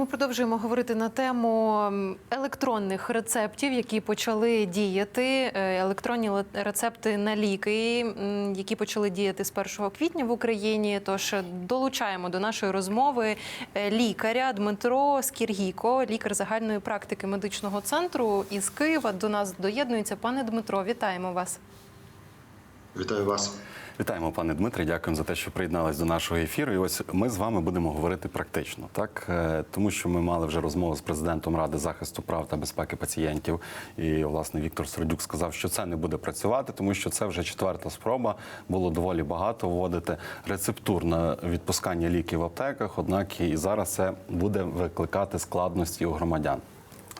Ми продовжуємо говорити на тему електронних рецептів, які почали діяти. Е, Електронні рецепти на ліки, які почали діяти з 1 квітня в Україні. Тож е, долучаємо до нашої розмови е, лікаря Дмитро Скіргіко, лікар загальної практики медичного центру із Києва. До нас доєднується пане Дмитро. Вітаємо вас. Вітаю вас. Вітаємо, пане Дмитре. Дякуємо за те, що приєднались до нашого ефіру. І ось ми з вами будемо говорити практично, так Е, тому що ми мали вже розмову з президентом Ради захисту прав та безпеки пацієнтів. І власне Віктор Сердюк сказав, що це не буде працювати, тому що це вже четверта спроба. Було доволі багато вводити рецептур на відпускання ліків в аптеках. Однак і зараз це буде викликати складності у громадян.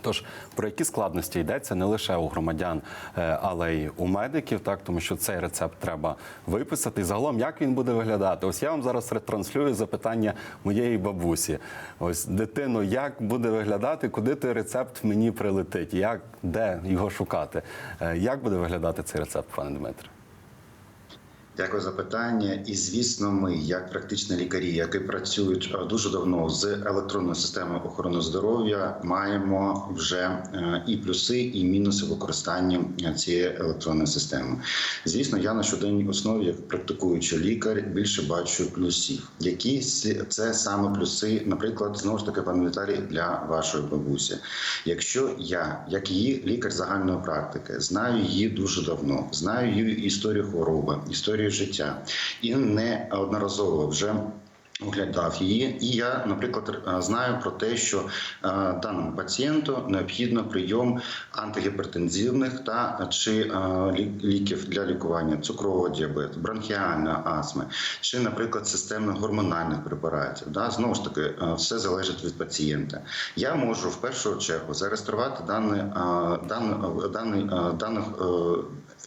Тож про які складності йдеться не лише у громадян, е, але й у медиків, так тому що цей рецепт треба виписати. І загалом, як він буде виглядати? Ось я вам зараз ретранслюю запитання моєї бабусі. Ось дитино, як буде виглядати, куди той рецепт мені прилетить? Як де його шукати? Е, Як буде виглядати цей рецепт, пане Дмитре? Дякую за питання. І звісно, ми, як практичні лікарі, які працюють е, дуже давно з електронною системою охорони здоров'я, маємо вже е, і плюси, і мінуси використання е, цієї електронної системи. Звісно, я на щоденній основі, як практикуючий лікар, більше бачу плюсів. Які це саме плюси, наприклад, знову ж таки, пане Віталій, для вашої бабусі. Якщо я, як її лікар загальної практики, знаю її дуже давно, знаю її історію хвороби, історію життя і неодноразово вже. Оглядав її, і я, наприклад, е, знаю про те, що е, даному пацієнту необхідно прийом антигіпертензивних та чи е, ліків для лікування цукрового діабету, бронхіальної астми, чи, наприклад, системно-гормональних препаратів. Да? Знову ж таки, все залежить від пацієнта. Я можу в першу чергу зареєструвати даний, е,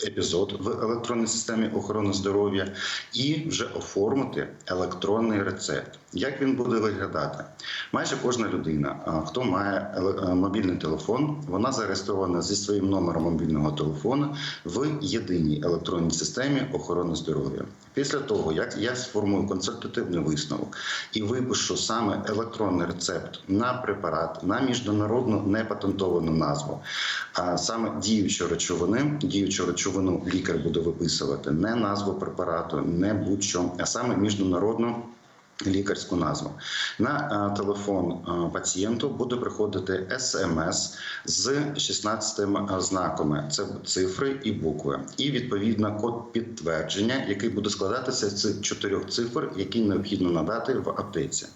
епізод в електронній системі охорони здоров'я і вже оформити електронний рецепт. Як він буде виглядати? Майже кожна людина, хто має е, мобільний телефон, вона зареєстрована зі своїм номером мобільного телефону в єдиній електронній системі охорони здоров'я. Після того, як я сформую консультативний висновок і випишу саме електронний рецепт на препарат, на міжнародну непатентовану назву, а саме діючу речовини, діючу речовину лікар буде виписувати не назву препарату, не будь-що, а саме міжнародну. Лікарську назву на е, телефон е, пацієнту буде приходити смс з 16 знаками. Це цифри і букви, і відповідно код підтвердження, який буде складатися з чотирьох цифр, які необхідно надати в аптеці.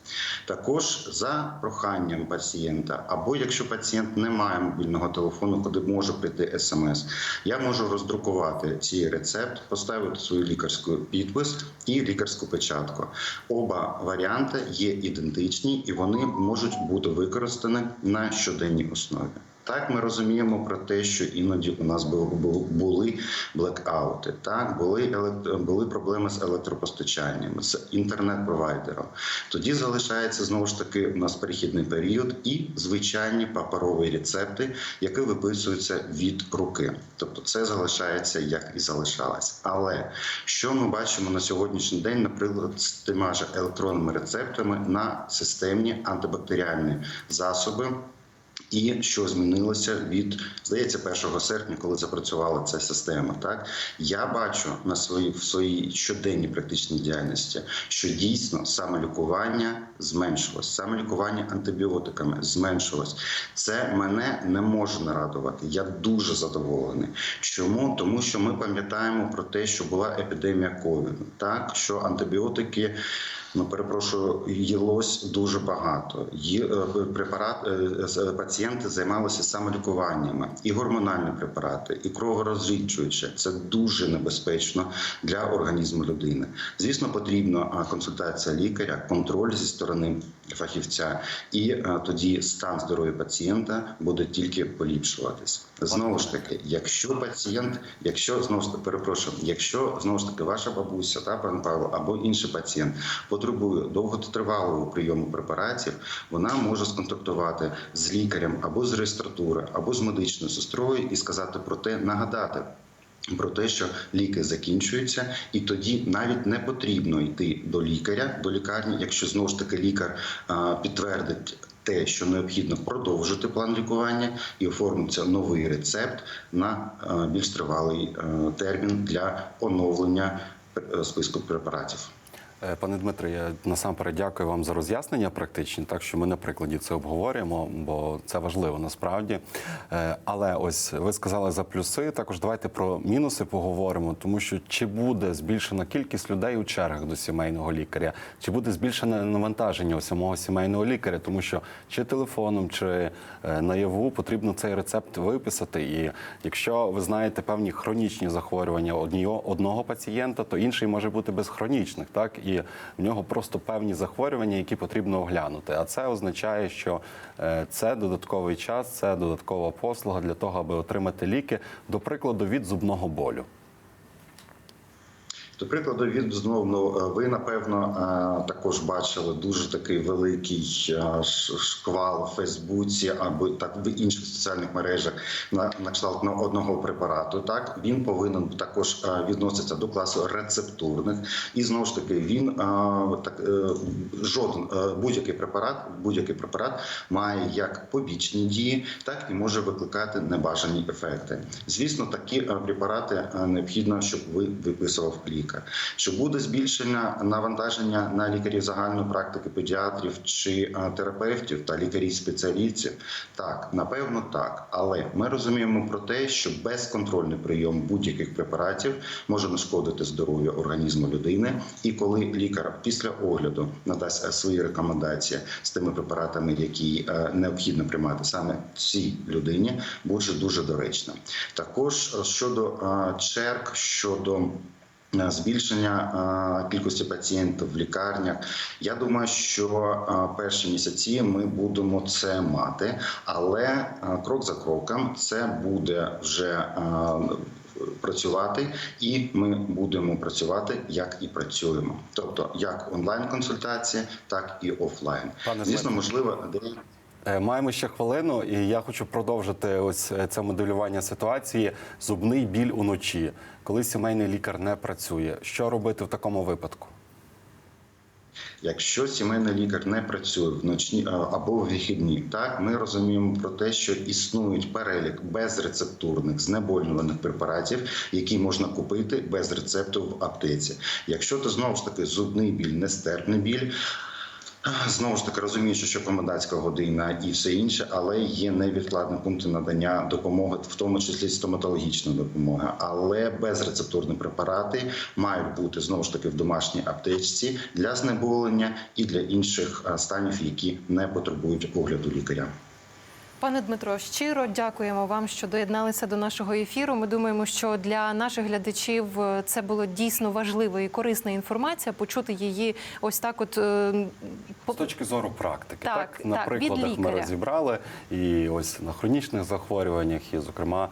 Також за проханням пацієнта, або якщо пацієнт не має мобільного телефону, куди може прийти смс, я можу роздрукувати цей рецепт, поставити свою лікарську підпис і лікарську печатку. Оба варіанти є ідентичні і вони можуть бути використані на щоденній основі. Так, ми розуміємо про те, що іноді у нас бу- бу- були блекаути, так були елект- були проблеми з електропостачанням, з інтернет-провайдером. Тоді залишається знову ж таки у нас перехідний період і звичайні паперові рецепти, які виписуються від руки. Тобто, це залишається як і залишалось. Але що ми бачимо на сьогоднішній день, наприклад, з тими ж електронними рецептами на системні антибактеріальні засоби. І що змінилося від здається 1 серпня, коли запрацювала ця система. Так я бачу на своїй в своїй щоденній практичній діяльності, що дійсно саме лікування зменшилось, саме лікування антибіотиками зменшилось. Це мене не може нарадувати. Я дуже задоволений. Чому? Тому що ми пам'ятаємо про те, що була епідемія ковіду, так що антибіотики. Ну, перепрошую, їлось дуже багато. Є е, препарат е, пацієнти займалися самолікуваннями, і гормональні препарати, і кроворозрідчуючі. Це дуже небезпечно для організму людини. Звісно, потрібна консультація лікаря, контроль зі сторони фахівця, і е, тоді стан здоров'я пацієнта буде тільки поліпшуватись. Знову ж таки, якщо пацієнт, якщо знову ж таки перепрошую, якщо знову ж таки ваша бабуся та пан Павло або інший пацієнт потребує довготривалого прийому препаратів, вона може сконтактувати з лікарем або з реєстратури, або з медичною сестрою і сказати про те, нагадати. Про те, що ліки закінчуються, і тоді навіть не потрібно йти до лікаря, до лікарні, якщо знову ж таки лікар а, підтвердить те, що необхідно продовжити план лікування і оформиться новий рецепт на більш тривалий е, термін для оновлення е, списку препаратів. Е, Пане Дмитре, я насамперед дякую вам за роз'яснення практичні, так що ми на прикладі це обговорюємо, бо це важливо насправді. Е, Але ось ви сказали за плюси. Також давайте про мінуси поговоримо, тому що чи буде збільшена кількість людей у чергах до сімейного лікаря, чи буде збільшене навантаження у самого сімейного лікаря, тому що чи телефоном, чи е, наяву потрібно цей рецепт виписати. І якщо ви знаєте певні хронічні захворювання одного пацієнта, то інший може бути без хронічних, так і в нього просто певні захворювання, які потрібно оглянути. А це означає, що е, це додатковий час, це додаткова послуга для того, аби отримати ліки, до прикладу, від зубного болю. До прикладу, від знову ну, ви напевно е, також бачили дуже такий великий е, шквал в Фейсбуці або так в інших соціальних мережах на, на кшталт на одного препарату. Так він повинен також е, відноситися до класу рецептурних, і знову ж таки він е, так е, жоден е, будь-який препарат, будь-який препарат має як побічні дії, так і може викликати небажані ефекти. Звісно, такі е, препарати е, необхідно, щоб ви виписував лікар. Чи буде збільшення навантаження на лікарів загальної практики, педіатрів чи е, терапевтів та лікарів спеціалістів? Так, напевно, так. Але ми розуміємо про те, що безконтрольний прийом будь-яких препаратів може нашкодити здоров'ю організму людини. І коли лікар після огляду надасть е, свої рекомендації з тими препаратами, які е, необхідно приймати саме цій людині, буде дуже доречно. Також щодо черг, щодо Збільшення е, кількості пацієнтів в лікарнях. Я думаю, що е, перші місяці ми будемо це мати, але е, крок за кроком це буде вже е, працювати, і ми будемо працювати як і працюємо. Тобто як онлайн консультації, так і офлайн. Пане Звісно, можливо, деякі Е, Маємо ще хвилину, і я хочу продовжити ось е, це моделювання ситуації. Зубний біль уночі, коли сімейний лікар не працює. Що робити в такому випадку? Якщо сімейний лікар не працює в ночні або в вихідні, так ми розуміємо про те, що існують перелік безрецептурних знеболюваних препаратів, які можна купити без рецепту в аптеці. Якщо то знову ж таки зубний біль, нестерпний біль. Знову ж таки розуміючи, що комендантська година і все інше, але є невідкладні пункти надання допомоги, в тому числі стоматологічної допомоги. Але безрецептурні препарати мають бути знову ж таки в домашній аптечці для знеболення і для інших станів, які не потребують огляду лікаря. Пане Дмитро, щиро дякуємо вам, що доєдналися до нашого ефіру. Ми думаємо, що для наших глядачів е, це було дійсно важлива і корисна інформація. Почути її ось так, от е, З точки зору практики, Так, так, на так, від прикладах ми розібрали. І ось на хронічних захворюваннях, і, зокрема,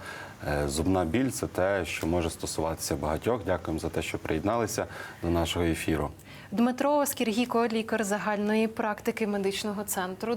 е, зубна біль це те, що може стосуватися багатьох. Дякуємо за те, що приєдналися до нашого ефіру. Дмитро Скіргіко, лікар загальної практики медичного центру.